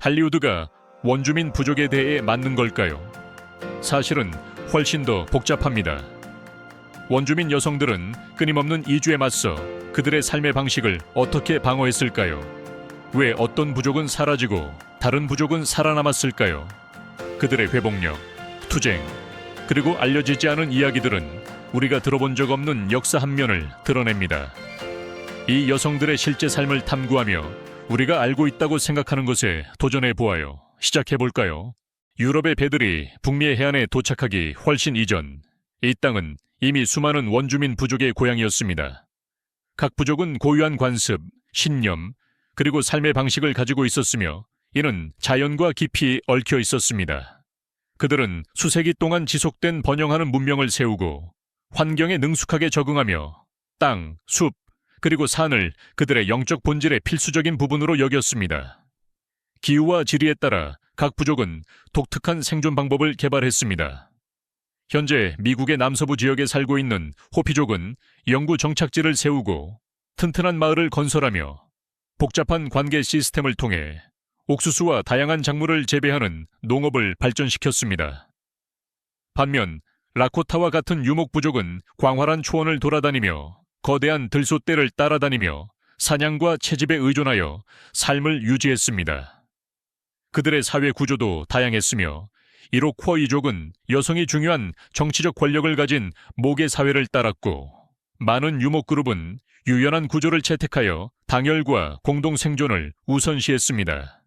할리우드가 원주민 부족에 대해 맞는 걸까요? 사실은 훨씬 더 복잡합니다. 원주민 여성들은 끊임없는 이주에 맞서 그들의 삶의 방식을 어떻게 방어했을까요? 왜 어떤 부족은 사라지고 다른 부족은 살아남았을까요? 그들의 회복력, 투쟁, 그리고 알려지지 않은 이야기들은 우리가 들어본 적 없는 역사 한 면을 드러냅니다. 이 여성들의 실제 삶을 탐구하며 우리가 알고 있다고 생각하는 것에 도전해 보아요. 시작해 볼까요? 유럽의 배들이 북미의 해안에 도착하기 훨씬 이전, 이 땅은 이미 수많은 원주민 부족의 고향이었습니다. 각 부족은 고유한 관습, 신념, 그리고 삶의 방식을 가지고 있었으며 이는 자연과 깊이 얽혀 있었습니다. 그들은 수세기 동안 지속된 번영하는 문명을 세우고 환경에 능숙하게 적응하며 땅, 숲, 그리고 산을 그들의 영적 본질의 필수적인 부분으로 여겼습니다. 기후와 지리에 따라 각 부족은 독특한 생존 방법을 개발했습니다. 현재 미국의 남서부 지역에 살고 있는 호피족은 영구 정착지를 세우고 튼튼한 마을을 건설하며 복잡한 관계 시스템을 통해 옥수수와 다양한 작물을 재배하는 농업을 발전시켰습니다. 반면 라코타와 같은 유목 부족은 광활한 초원을 돌아다니며 거대한 들소떼를 따라다니며 사냥과 채집에 의존하여 삶을 유지했습니다. 그들의 사회 구조도 다양했으며 이로 쿼 이족은 여성이 중요한 정치적 권력을 가진 모계 사회를 따랐고 많은 유목 그룹은 유연한 구조를 채택하여 당열과 공동 생존을 우선시했습니다.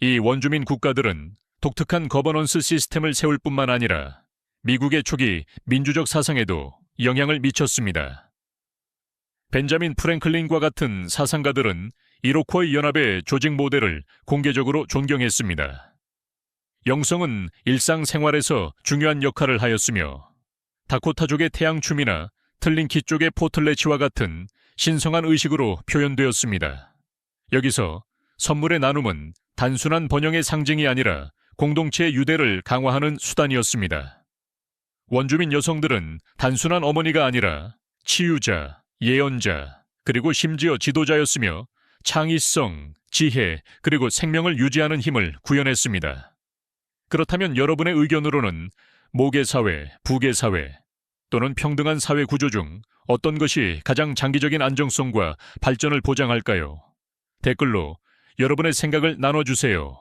이 원주민 국가들은 독특한 거버넌스 시스템을 세울 뿐만 아니라 미국의 초기 민주적 사상에도 영향을 미쳤습니다. 벤자민 프랭클린과 같은 사상가들은 이로코이 연합의 조직 모델을 공개적으로 존경했습니다. 영성은 일상생활에서 중요한 역할을 하였으며 다코타족의 태양춤이나 틀린키 쪽의 포틀레치와 같은 신성한 의식으로 표현되었습니다. 여기서 선물의 나눔은 단순한 번영의 상징이 아니라 공동체의 유대를 강화하는 수단이었습니다. 원주민 여성들은 단순한 어머니가 아니라 치유자, 예언자, 그리고 심지어 지도자였으며 창의성, 지혜, 그리고 생명을 유지하는 힘을 구현했습니다. 그렇다면 여러분의 의견으로는 모계 사회, 부계 사회, 또는 평등한 사회 구조 중 어떤 것이 가장 장기적인 안정성과 발전을 보장할까요? 댓글로 여러분의 생각을 나눠주세요.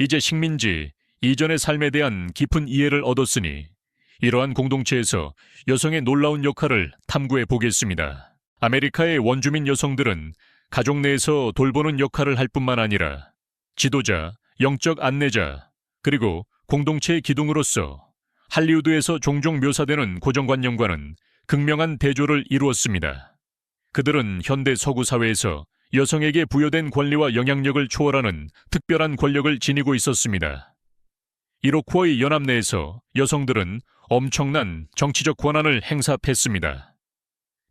이제 식민지, 이전의 삶에 대한 깊은 이해를 얻었으니 이러한 공동체에서 여성의 놀라운 역할을 탐구해 보겠습니다. 아메리카의 원주민 여성들은 가족 내에서 돌보는 역할을 할 뿐만 아니라 지도자, 영적 안내자, 그리고 공동체의 기둥으로서 할리우드에서 종종 묘사되는 고정관념과는 극명한 대조를 이루었습니다. 그들은 현대 서구 사회에서 여성에게 부여된 권리와 영향력을 초월하는 특별한 권력을 지니고 있었습니다. 이로쿠어의 연합 내에서 여성들은 엄청난 정치적 권한을 행사했습니다.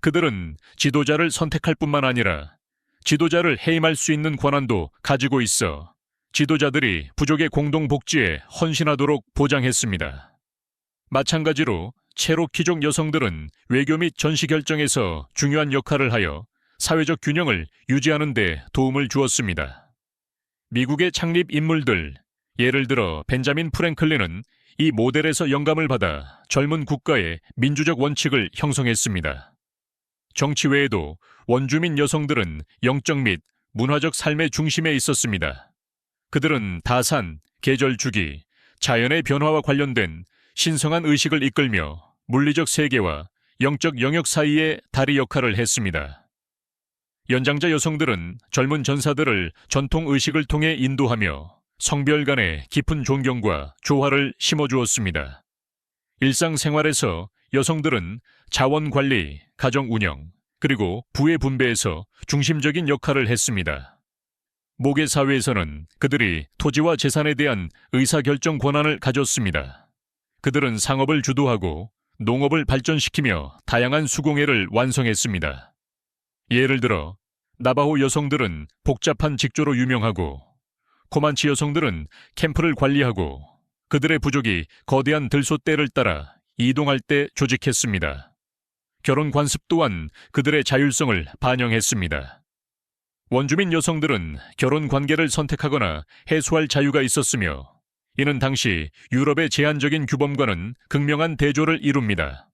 그들은 지도자를 선택할 뿐만 아니라 지도자를 해임할 수 있는 권한도 가지고 있어 지도자들이 부족의 공동 복지에 헌신하도록 보장했습니다. 마찬가지로 체로키족 여성들은 외교 및 전시 결정에서 중요한 역할을 하여 사회적 균형을 유지하는 데 도움을 주었습니다. 미국의 창립 인물들, 예를 들어 벤자민 프랭클린은 이 모델에서 영감을 받아 젊은 국가의 민주적 원칙을 형성했습니다. 정치 외에도 원주민 여성들은 영적 및 문화적 삶의 중심에 있었습니다. 그들은 다산, 계절 주기, 자연의 변화와 관련된 신성한 의식을 이끌며 물리적 세계와 영적 영역 사이의 다리 역할을 했습니다. 연장자 여성들은 젊은 전사들을 전통 의식을 통해 인도하며 성별 간의 깊은 존경과 조화를 심어주었습니다. 일상생활에서 여성들은 자원 관리, 가정 운영, 그리고 부의 분배에서 중심적인 역할을 했습니다. 모계 사회에서는 그들이 토지와 재산에 대한 의사결정 권한을 가졌습니다. 그들은 상업을 주도하고 농업을 발전시키며 다양한 수공예를 완성했습니다. 예를 들어 나바호 여성들은 복잡한 직조로 유명하고 코만치 여성들은 캠프를 관리하고 그들의 부족이 거대한 들소떼를 따라 이동할 때 조직했습니다. 결혼 관습 또한 그들의 자율성을 반영했습니다. 원주민 여성들은 결혼 관계를 선택하거나 해소할 자유가 있었으며 이는 당시 유럽의 제한적인 규범과는 극명한 대조를 이룹니다.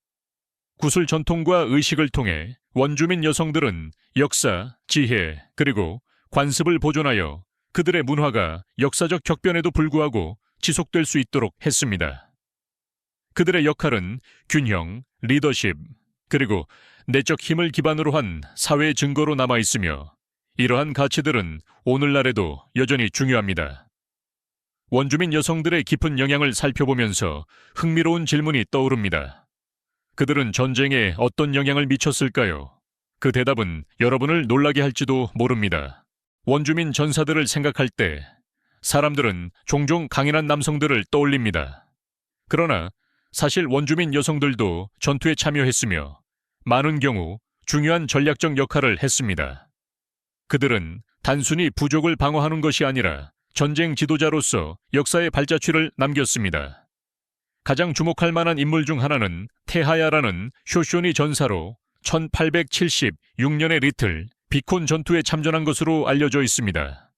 구슬 전통과 의식을 통해 원주민 여성들은 역사, 지혜, 그리고 관습을 보존하여 그들의 문화가 역사적 격변에도 불구하고 지속될 수 있도록 했습니다. 그들의 역할은 균형, 리더십, 그리고 내적 힘을 기반으로 한 사회 증거로 남아 있으며 이러한 가치들은 오늘날에도 여전히 중요합니다. 원주민 여성들의 깊은 영향을 살펴보면서 흥미로운 질문이 떠오릅니다. 그들은 전쟁에 어떤 영향을 미쳤을까요? 그 대답은 여러분을 놀라게 할지도 모릅니다. 원주민 전사들을 생각할 때 사람들은 종종 강인한 남성들을 떠올립니다. 그러나 사실 원주민 여성들도 전투에 참여했으며 많은 경우 중요한 전략적 역할을 했습니다. 그들은 단순히 부족을 방어하는 것이 아니라 전쟁 지도자로서 역사의 발자취를 남겼습니다. 가장 주목할 만한 인물 중 하나는 테하야라는 쇼쇼니 전사로 1876년의 리틀 비콘 전투에 참전한 것으로 알려져 있습니다.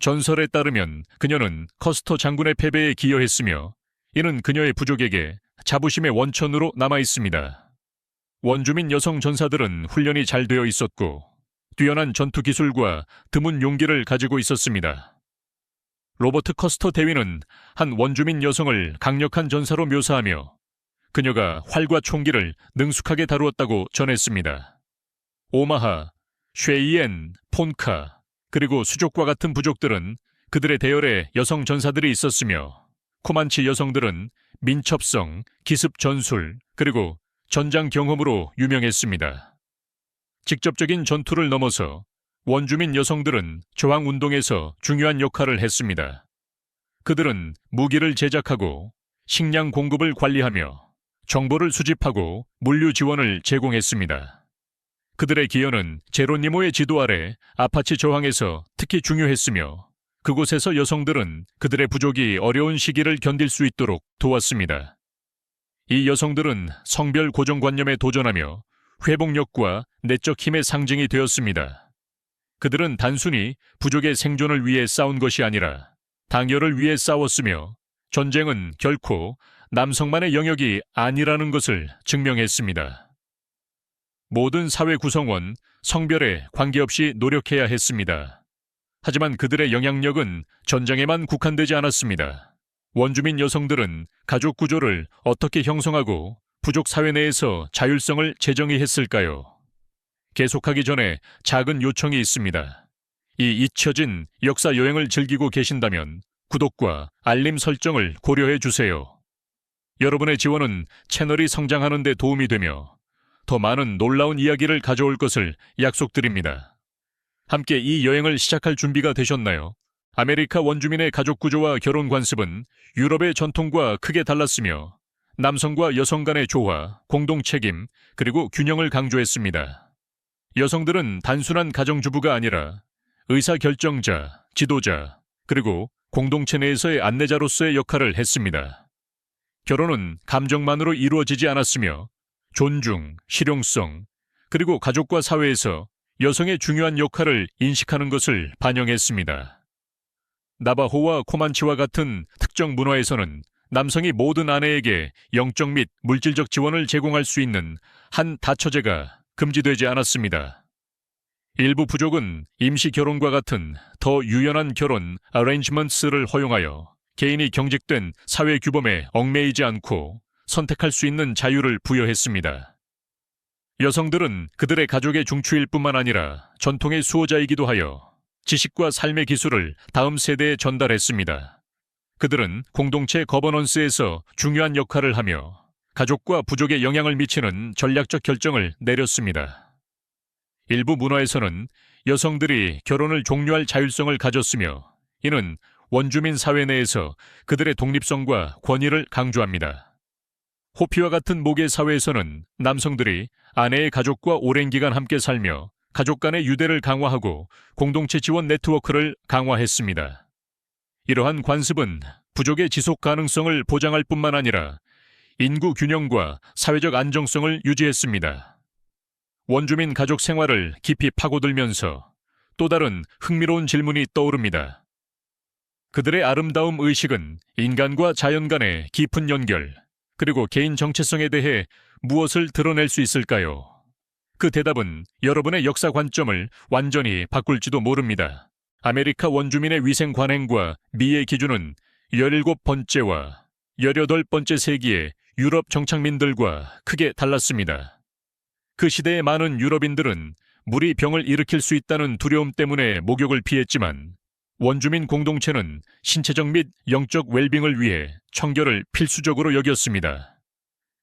전설에 따르면 그녀는 커스터 장군의 패배에 기여했으며 이는 그녀의 부족에게 자부심의 원천으로 남아 있습니다. 원주민 여성 전사들은 훈련이 잘 되어 있었고 뛰어난 전투 기술과 드문 용기를 가지고 있었습니다. 로버트 커스터 대위는 한 원주민 여성을 강력한 전사로 묘사하며 그녀가 활과 총기를 능숙하게 다루었다고 전했습니다. 오마하, 쉐이엔, 폰카, 그리고 수족과 같은 부족들은 그들의 대열에 여성 전사들이 있었으며 코만치 여성들은 민첩성, 기습 전술, 그리고 전장 경험으로 유명했습니다. 직접적인 전투를 넘어서 원주민 여성들은 저항 운동에서 중요한 역할을 했습니다. 그들은 무기를 제작하고 식량 공급을 관리하며 정보를 수집하고 물류 지원을 제공했습니다. 그들의 기여는 제로니모의 지도 아래 아파치 저항에서 특히 중요했으며 그곳에서 여성들은 그들의 부족이 어려운 시기를 견딜 수 있도록 도왔습니다. 이 여성들은 성별 고정관념에 도전하며 회복력과 내적 힘의 상징이 되었습니다. 그들은 단순히 부족의 생존을 위해 싸운 것이 아니라 당열을 위해 싸웠으며 전쟁은 결코 남성만의 영역이 아니라는 것을 증명했습니다. 모든 사회 구성원, 성별에 관계없이 노력해야 했습니다. 하지만 그들의 영향력은 전장에만 국한되지 않았습니다. 원주민 여성들은 가족 구조를 어떻게 형성하고 부족 사회 내에서 자율성을 재정의했을까요? 계속하기 전에 작은 요청이 있습니다. 이 잊혀진 역사 여행을 즐기고 계신다면 구독과 알림 설정을 고려해 주세요. 여러분의 지원은 채널이 성장하는 데 도움이 되며 더 많은 놀라운 이야기를 가져올 것을 약속드립니다. 함께 이 여행을 시작할 준비가 되셨나요? 아메리카 원주민의 가족 구조와 결혼 관습은 유럽의 전통과 크게 달랐으며 남성과 여성 간의 조화, 공동 책임, 그리고 균형을 강조했습니다. 여성들은 단순한 가정주부가 아니라 의사결정자, 지도자, 그리고 공동체 내에서의 안내자로서의 역할을 했습니다. 결혼은 감정만으로 이루어지지 않았으며 존중, 실용성, 그리고 가족과 사회에서 여성의 중요한 역할을 인식하는 것을 반영했습니다. 나바호와 코만치와 같은 특정 문화에서는 남성이 모든 아내에게 영적 및 물질적 지원을 제공할 수 있는 한 다처제가 금지되지 않았습니다. 일부 부족은 임시 결혼과 같은 더 유연한 결혼 어레인지먼트를 허용하여 개인이 경직된 사회 규범에 얽매이지 않고 선택할 수 있는 자유를 부여했습니다. 여성들은 그들의 가족의 중추일 뿐만 아니라 전통의 수호자이기도 하여 지식과 삶의 기술을 다음 세대에 전달했습니다. 그들은 공동체 거버넌스에서 중요한 역할을 하며 가족과 부족에 영향을 미치는 전략적 결정을 내렸습니다. 일부 문화에서는 여성들이 결혼을 종료할 자율성을 가졌으며 이는 원주민 사회 내에서 그들의 독립성과 권위를 강조합니다. 호피와 같은 모계 사회에서는 남성들이 아내의 가족과 오랜 기간 함께 살며 가족 간의 유대를 강화하고 공동체 지원 네트워크를 강화했습니다. 이러한 관습은 부족의 지속 가능성을 보장할 뿐만 아니라 인구 균형과 사회적 안정성을 유지했습니다. 원주민 가족 생활을 깊이 파고들면서 또 다른 흥미로운 질문이 떠오릅니다. 그들의 아름다움 의식은 인간과 자연 간의 깊은 연결, 그리고 개인 정체성에 대해 무엇을 드러낼 수 있을까요? 그 대답은 여러분의 역사 관점을 완전히 바꿀지도 모릅니다. 아메리카 원주민의 위생 관행과 미의 기준은 17번째와 18번째 세기의 유럽 정착민들과 크게 달랐습니다. 그 시대의 많은 유럽인들은 물이 병을 일으킬 수 있다는 두려움 때문에 목욕을 피했지만 원주민 공동체는 신체적 및 영적 웰빙을 위해 청결을 필수적으로 여겼습니다.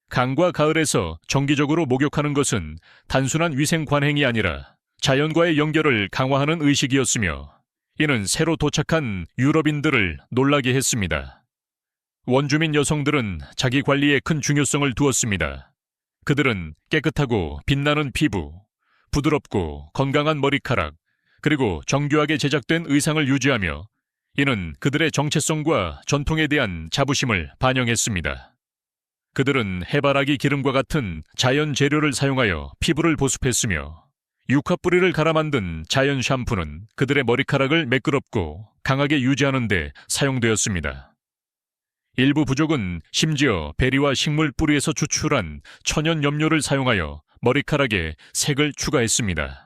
강과 가을에서 정기적으로 목욕하는 것은 단순한 위생 관행이 아니라 자연과의 연결을 강화하는 의식이었으며 이는 새로 도착한 유럽인들을 놀라게 했습니다. 원주민 여성들은 자기 관리에 큰 중요성을 두었습니다. 그들은 깨끗하고 빛나는 피부, 부드럽고 건강한 머리카락, 그리고 정교하게 제작된 의상을 유지하며 이는 그들의 정체성과 전통에 대한 자부심을 반영했습니다. 그들은 해바라기 기름과 같은 자연 재료를 사용하여 피부를 보습했으며 육화 뿌리를 갈아 만든 자연 샴푸는 그들의 머리카락을 매끄럽고 강하게 유지하는 데 사용되었습니다. 일부 부족은 심지어 베리와 식물 뿌리에서 추출한 천연 염료를 사용하여 머리카락에 색을 추가했습니다.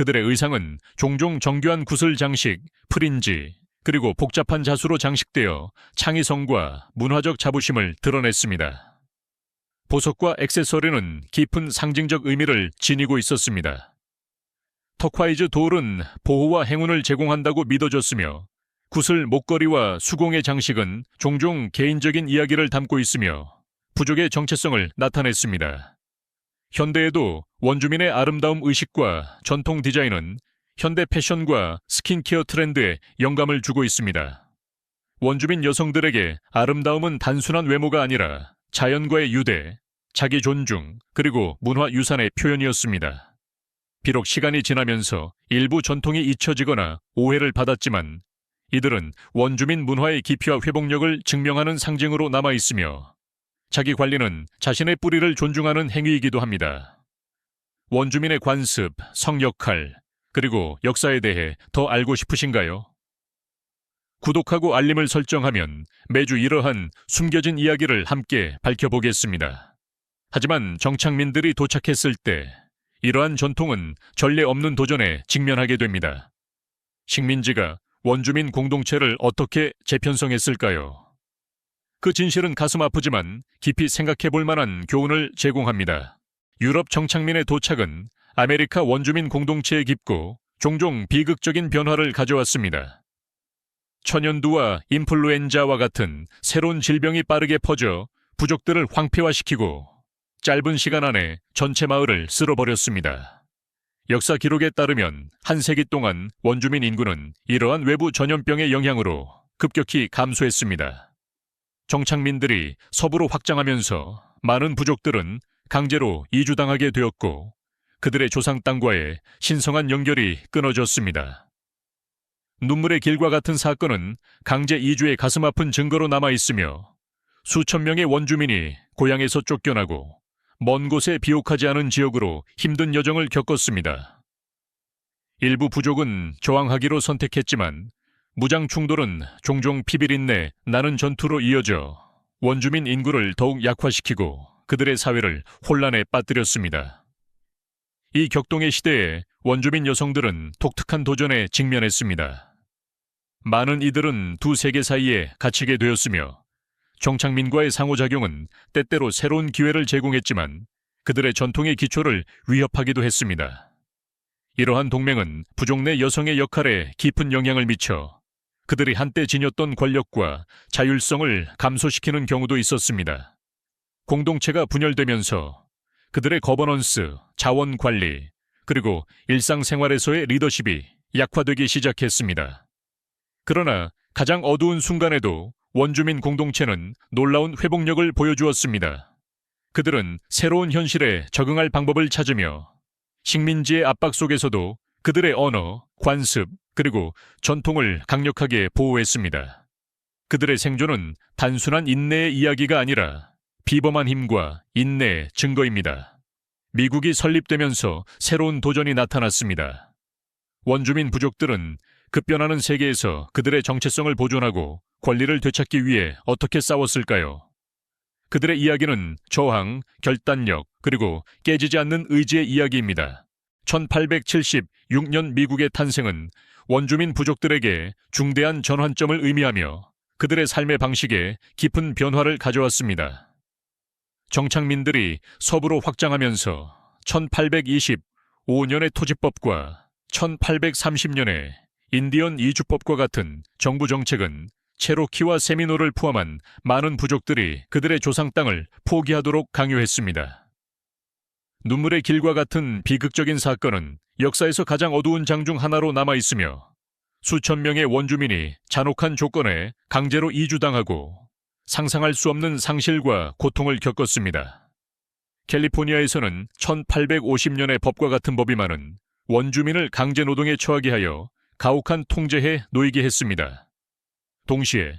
그들의 의상은 종종 정교한 구슬 장식, 프린지, 그리고 복잡한 자수로 장식되어 창의성과 문화적 자부심을 드러냈습니다. 보석과 액세서리는 깊은 상징적 의미를 지니고 있었습니다. 터콰이즈 돌은 보호와 행운을 제공한다고 믿어졌으며 구슬 목걸이와 수공의 장식은 종종 개인적인 이야기를 담고 있으며 부족의 정체성을 나타냈습니다. 현대에도 원주민의 아름다움 의식과 전통 디자인은 현대 패션과 스킨케어 트렌드에 영감을 주고 있습니다. 원주민 여성들에게 아름다움은 단순한 외모가 아니라 자연과의 유대, 자기 존중, 그리고 문화 유산의 표현이었습니다. 비록 시간이 지나면서 일부 전통이 잊혀지거나 오해를 받았지만 이들은 원주민 문화의 깊이와 회복력을 증명하는 상징으로 남아 있으며 자기 관리는 자신의 뿌리를 존중하는 행위이기도 합니다. 원주민의 관습, 성역할, 그리고 역사에 대해 더 알고 싶으신가요? 구독하고 알림을 설정하면 매주 이러한 숨겨진 이야기를 함께 밝혀보겠습니다. 하지만 정착민들이 도착했을 때 이러한 전통은 전례 없는 도전에 직면하게 됩니다. 식민지가 원주민 공동체를 어떻게 재편성했을까요? 그 진실은 가슴 아프지만 깊이 생각해 볼 만한 교훈을 제공합니다. 유럽 정착민의 도착은 아메리카 원주민 공동체에 깊고 종종 비극적인 변화를 가져왔습니다. 천연두와 인플루엔자와 같은 새로운 질병이 빠르게 퍼져 부족들을 황폐화시키고 짧은 시간 안에 전체 마을을 쓸어버렸습니다. 역사 기록에 따르면 한 세기 동안 원주민 인구는 이러한 외부 전염병의 영향으로 급격히 감소했습니다. 정착민들이 서부로 확장하면서 많은 부족들은 강제로 이주당하게 되었고 그들의 조상 땅과의 신성한 연결이 끊어졌습니다. 눈물의 길과 같은 사건은 강제 이주의 가슴 아픈 증거로 남아 있으며 수천 명의 원주민이 고향에서 쫓겨나고 먼 곳에 비옥하지 않은 지역으로 힘든 여정을 겪었습니다. 일부 부족은 저항하기로 선택했지만 무장 충돌은 종종 피비린내 나는 전투로 이어져 원주민 인구를 더욱 약화시키고 그들의 사회를 혼란에 빠뜨렸습니다. 이 격동의 시대에 원주민 여성들은 독특한 도전에 직면했습니다. 많은 이들은 두 세계 사이에 갇히게 되었으며 정착민과의 상호작용은 때때로 새로운 기회를 제공했지만 그들의 전통의 기초를 위협하기도 했습니다. 이러한 동맹은 부족 내 여성의 역할에 깊은 영향을 미쳐 그들이 한때 지녔던 권력과 자율성을 감소시키는 경우도 있었습니다. 공동체가 분열되면서 그들의 거버넌스, 자원 관리, 그리고 일상생활에서의 리더십이 약화되기 시작했습니다. 그러나 가장 어두운 순간에도 원주민 공동체는 놀라운 회복력을 보여주었습니다. 그들은 새로운 현실에 적응할 방법을 찾으며 식민지의 압박 속에서도 그들의 언어, 관습, 그리고 전통을 강력하게 보호했습니다. 그들의 생존은 단순한 인내의 이야기가 아니라 비범한 힘과 인내의 증거입니다. 미국이 설립되면서 새로운 도전이 나타났습니다. 원주민 부족들은 급변하는 세계에서 그들의 정체성을 보존하고 권리를 되찾기 위해 어떻게 싸웠을까요? 그들의 이야기는 저항, 결단력, 그리고 깨지지 않는 의지의 이야기입니다. 1876년 미국의 탄생은 원주민 부족들에게 중대한 전환점을 의미하며 그들의 삶의 방식에 깊은 변화를 가져왔습니다. 정착민들이 서부로 확장하면서 1825년의 토지법과 1830년의 인디언 이주법과 같은 정부 정책은 체로키와 세미노를 포함한 많은 부족들이 그들의 조상 땅을 포기하도록 강요했습니다. 눈물의 길과 같은 비극적인 사건은 역사에서 가장 어두운 장 중 하나로 남아 있으며 수천 명의 원주민이 잔혹한 조건에 강제로 이주당하고 상상할 수 없는 상실과 고통을 겪었습니다. 캘리포니아에서는 1850년의 법과 같은 법이 많은 원주민을 강제 노동에 처하게 하여 가혹한 통제에 놓이게 했습니다. 동시에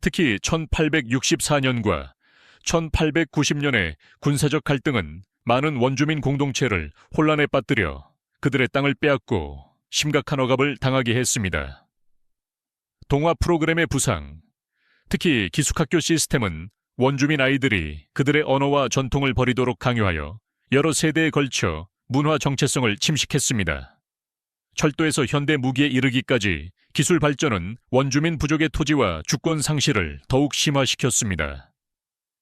특히 1864년과 1890년의 군사적 갈등은 많은 원주민 공동체를 혼란에 빠뜨려 그들의 땅을 빼앗고 심각한 억압을 당하게 했습니다. 동화 프로그램의 부상, 특히 기숙학교 시스템은 원주민 아이들이 그들의 언어와 전통을 버리도록 강요하여 여러 세대에 걸쳐 문화 정체성을 침식했습니다. 철도에서 현대 무기에 이르기까지 기술 발전은 원주민 부족의 토지와 주권 상실을 더욱 심화시켰습니다.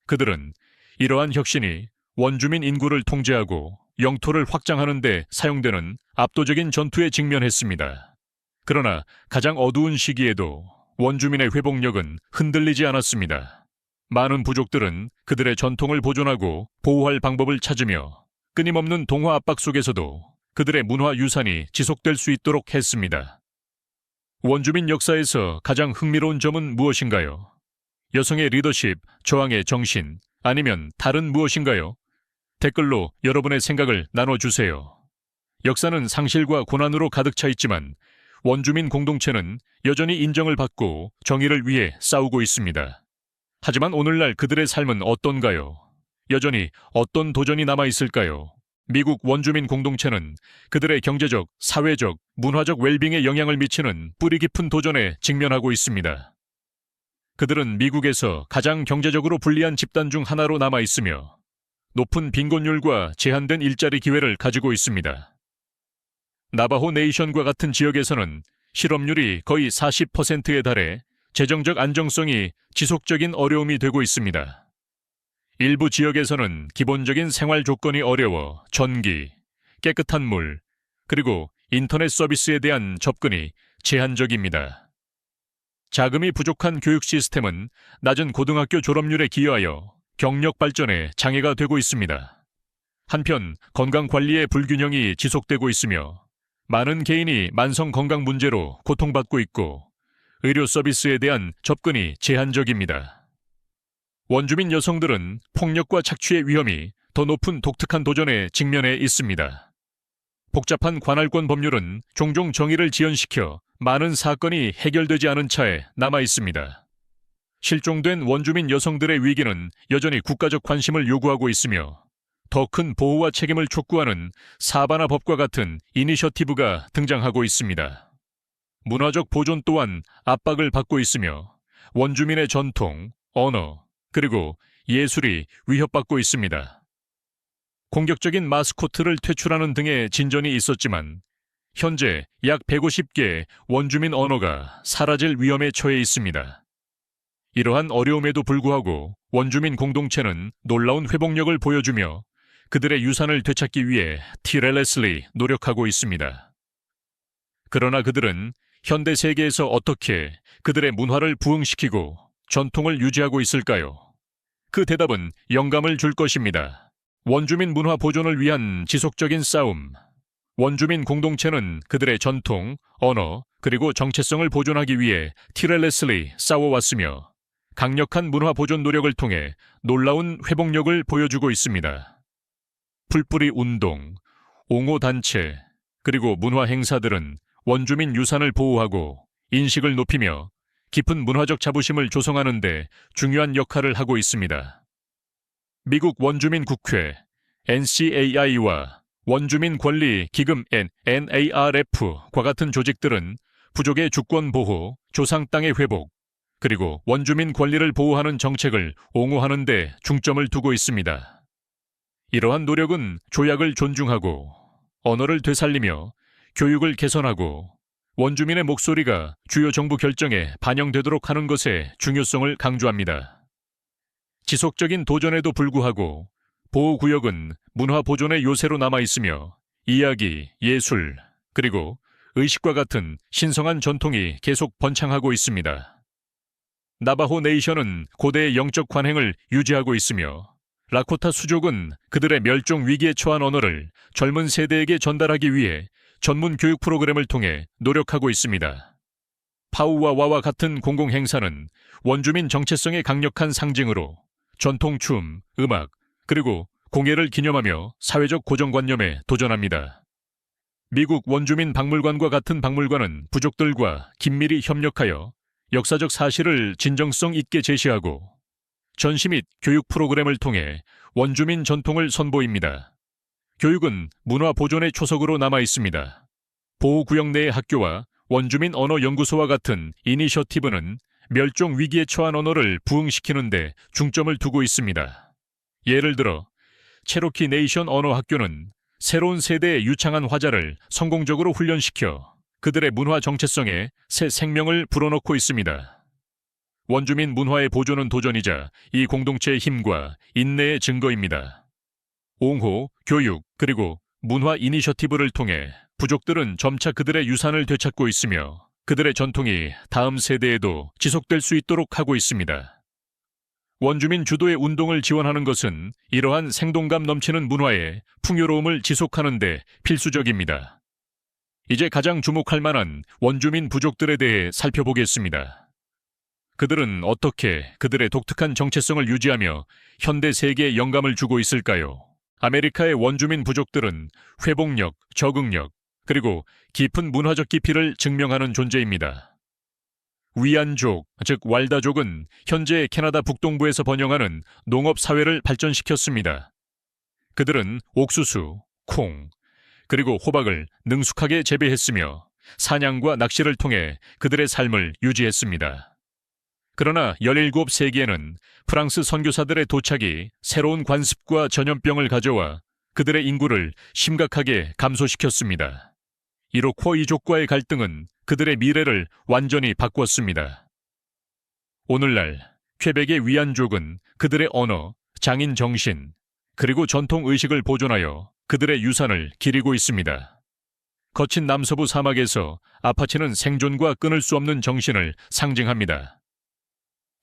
그들은 이러한 혁신이 원주민 인구를 통제하고 영토를 확장하는 데 사용되는 압도적인 전투에 직면했습니다. 그러나 가장 어두운 시기에도 원주민의 회복력은 흔들리지 않았습니다. 많은 부족들은 그들의 전통을 보존하고 보호할 방법을 찾으며 끊임없는 동화 압박 속에서도 그들의 문화 유산이 지속될 수 있도록 했습니다. 원주민 역사에서 가장 흥미로운 점은 무엇인가요? 여성의 리더십, 저항의 정신, 아니면 다른 무엇인가요? 댓글로 여러분의 생각을 나눠주세요. 역사는 상실과 고난으로 가득 차 있지만 원주민 공동체는 여전히 인정을 받고 정의를 위해 싸우고 있습니다. 하지만 오늘날 그들의 삶은 어떤가요? 여전히 어떤 도전이 남아 있을까요? 미국 원주민 공동체는 그들의 경제적, 사회적, 문화적 웰빙에 영향을 미치는 뿌리 깊은 도전에 직면하고 있습니다. 그들은 미국에서 가장 경제적으로 불리한 집단 중 하나로 남아 있으며 높은 빈곤율과 제한된 일자리 기회를 가지고 있습니다. 나바호 네이션과 같은 지역에서는 실업률이 거의 40%에 달해 재정적 안정성이 지속적인 어려움이 되고 있습니다. 일부 지역에서는 기본적인 생활 조건이 어려워 전기, 깨끗한 물, 그리고 인터넷 서비스에 대한 접근이 제한적입니다. 자금이 부족한 교육 시스템은 낮은 고등학교 졸업률에 기여하여 경력 발전에 장애가 되고 있습니다. 한편 건강 관리의 불균형이 지속되고 있으며 많은 개인이 만성 건강 문제로 고통받고 있고 의료 서비스에 대한 접근이 제한적입니다. 원주민 여성들은 폭력과 착취의 위험이 더 높은 독특한 도전에 직면해 있습니다. 복잡한 관할권 법률은 종종 정의를 지연시켜 많은 사건이 해결되지 않은 차에 남아 있습니다. 실종된 원주민 여성들의 위기는 여전히 국가적 관심을 요구하고 있으며 더 큰 보호와 책임을 촉구하는 사바나 법과 같은 이니셔티브가 등장하고 있습니다. 문화적 보존 또한 압박을 받고 있으며 원주민의 전통, 언어, 그리고 예술이 위협받고 있습니다. 공격적인 마스코트를 퇴출하는 등의 진전이 있었지만 현재 약 150개의 원주민 언어가 사라질 위험에 처해 있습니다. 이러한 어려움에도 불구하고 원주민 공동체는 놀라운 회복력을 보여주며 그들의 유산을 되찾기 위해 티렐레슬리 노력하고 있습니다. 그러나 그들은 현대 세계에서 어떻게 그들의 문화를 부흥시키고 전통을 유지하고 있을까요? 그 대답은 영감을 줄 것입니다. 원주민 문화 보존을 위한 지속적인 싸움. 원주민 공동체는 그들의 전통, 언어, 그리고 정체성을 보존하기 위해 티렐레슬리 싸워왔으며 강력한 문화 보존 노력을 통해 놀라운 회복력을 보여주고 있습니다. 풀뿌리 운동, 옹호 단체, 그리고 문화 행사들은 원주민 유산을 보호하고 인식을 높이며 깊은 문화적 자부심을 조성하는 데 중요한 역할을 하고 있습니다. 미국 원주민 국회 NCAI와 원주민 권리 기금 NARF과 같은 조직들은 부족의 주권 보호, 조상 땅의 회복, 그리고 원주민 권리를 보호하는 정책을 옹호하는 데 중점을 두고 있습니다. 이러한 노력은 조약을 존중하고 언어를 되살리며 교육을 개선하고 원주민의 목소리가 주요 정부 결정에 반영되도록 하는 것의 중요성을 강조합니다. 지속적인 도전에도 불구하고 보호구역은 문화 보존의 요새로 남아 있으며 이야기, 예술, 그리고 의식과 같은 신성한 전통이 계속 번창하고 있습니다. 나바호 네이션은 고대의 영적 관행을 유지하고 있으며 라코타 수족은 그들의 멸종 위기에 처한 언어를 젊은 세대에게 전달하기 위해 전문 교육 프로그램을 통해 노력하고 있습니다. 파우와 와와 같은 공공 행사는 원주민 정체성의 강력한 상징으로 전통 춤, 음악, 그리고 공예를 기념하며 사회적 고정관념에 도전합니다. 미국 원주민 박물관과 같은 박물관은 부족들과 긴밀히 협력하여 역사적 사실을 진정성 있게 제시하고 전시 및 교육 프로그램을 통해 원주민 전통을 선보입니다. 교육은 문화 보존의 초석으로 남아 있습니다. 보호구역 내의 학교와 원주민 언어 연구소와 같은 이니셔티브는 멸종 위기에 처한 언어를 부흥시키는데 중점을 두고 있습니다. 예를 들어 체로키 네이션 언어 학교는 새로운 세대의 유창한 화자를 성공적으로 훈련시켜 그들의 문화 정체성에 새 생명을 불어넣고 있습니다. 원주민 문화의 보존은 도전이자 이 공동체의 힘과 인내의 증거입니다. 옹호, 교육, 그리고 문화 이니셔티브를 통해 부족들은 점차 그들의 유산을 되찾고 있으며 그들의 전통이 다음 세대에도 지속될 수 있도록 하고 있습니다. 원주민 주도의 운동을 지원하는 것은 이러한 생동감 넘치는 문화의 풍요로움을 지속하는 데 필수적입니다. 이제 가장 주목할 만한 원주민 부족들에 대해 살펴보겠습니다. 그들은 어떻게 그들의 독특한 정체성을 유지하며 현대 세계에 영감을 주고 있을까요? 아메리카의 원주민 부족들은 회복력, 적응력, 그리고 깊은 문화적 깊이를 증명하는 존재입니다. 위안족, 즉 왈다족은 현재 캐나다 북동부에서 번영하는 농업 사회를 발전시켰습니다. 그들은 옥수수, 콩, 그리고 호박을 능숙하게 재배했으며 사냥과 낚시를 통해 그들의 삶을 유지했습니다. 그러나 17세기에는 프랑스 선교사들의 도착이 새로운 관습과 전염병을 가져와 그들의 인구를 심각하게 감소시켰습니다. 이로코 이족과의 갈등은 그들의 미래를 완전히 바꾸었습니다. 오늘날 퀘벡의 위안족은 그들의 언어, 장인 정신, 그리고 전통 의식을 보존하여 그들의 유산을 기리고 있습니다. 거친 남서부 사막에서 아파치는 생존과 끊을 수 없는 정신을 상징합니다.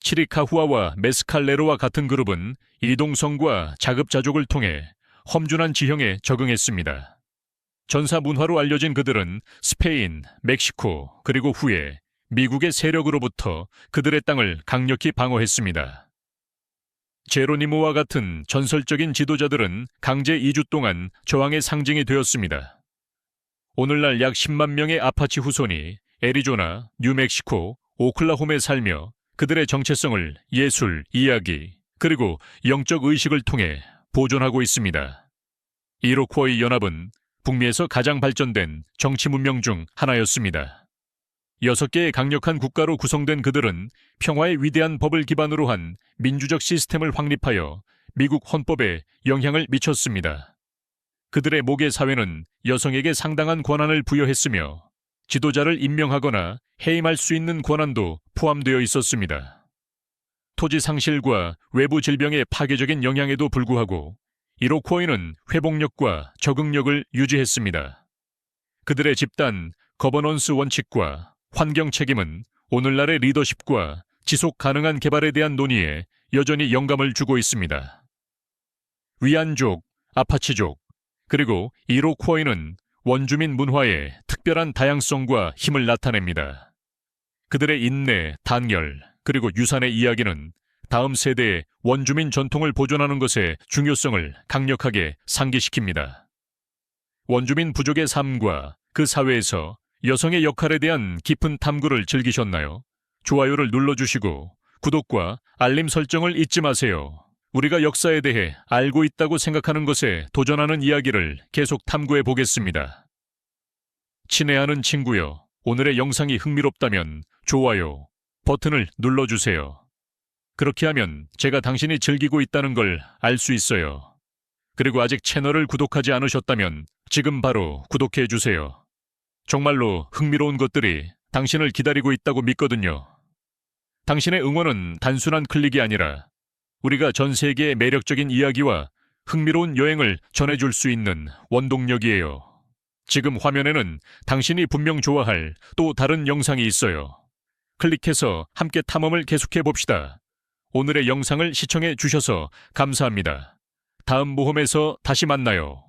치리카후아와 메스칼레로와 같은 그룹은 이동성과 자급자족을 통해 험준한 지형에 적응했습니다. 전사 문화로 알려진 그들은 스페인, 멕시코, 그리고 후에 미국의 세력으로부터 그들의 땅을 강력히 방어했습니다. 제로니모와 같은 전설적인 지도자들은 강제 이주 동안 저항의 상징이 되었습니다. 오늘날 약 10만 명의 아파치 후손이 애리조나, 뉴멕시코, 오클라홈에 살며 그들의 정체성을 예술, 이야기, 그리고 영적 의식을 통해 보존하고 있습니다. 이로코의 연합은 북미에서 가장 발전된 정치 문명 중 하나였습니다. 여섯 개의 강력한 국가로 구성된 그들은 평화의 위대한 법을 기반으로 한 민주적 시스템을 확립하여 미국 헌법에 영향을 미쳤습니다. 그들의 모계 사회는 여성에게 상당한 권한을 부여했으며 지도자를 임명하거나 해임할 수 있는 권한도 포함되어 있었습니다. 토지 상실과 외부 질병의 파괴적인 영향에도 불구하고 이로코이는 회복력과 적응력을 유지했습니다. 그들의 집단 거버넌스 원칙과 환경 책임은 오늘날의 리더십과 지속 가능한 개발에 대한 논의에 여전히 영감을 주고 있습니다. 위안족, 아파치족, 그리고 이로코이는 원주민 문화의 특별한 다양성과 힘을 나타냅니다. 그들의 인내, 단결, 그리고 유산의 이야기는 다음 세대의 원주민 전통을 보존하는 것의 중요성을 강력하게 상기시킵니다. 원주민 부족의 삶과 그 사회에서 여성의 역할에 대한 깊은 탐구를 즐기셨나요? 좋아요를 눌러주시고 구독과 알림 설정을 잊지 마세요. 우리가 역사에 대해 알고 있다고 생각하는 것에 도전하는 이야기를 계속 탐구해 보겠습니다. 친애하는 친구여, 오늘의 영상이 흥미롭다면 좋아요 버튼을 눌러주세요. 그렇게 하면 제가 당신이 즐기고 있다는 걸 알 수 있어요. 그리고 아직 채널을 구독하지 않으셨다면 지금 바로 구독해 주세요. 정말로 흥미로운 것들이 당신을 기다리고 있다고 믿거든요. 당신의 응원은 단순한 클릭이 아니라 우리가 전 세계의 매력적인 이야기와 흥미로운 여행을 전해줄 수 있는 원동력이에요. 지금 화면에는 당신이 분명 좋아할 또 다른 영상이 있어요. 클릭해서 함께 탐험을 계속해 봅시다. 오늘의 영상을 시청해 주셔서 감사합니다. 다음 모험에서 다시 만나요.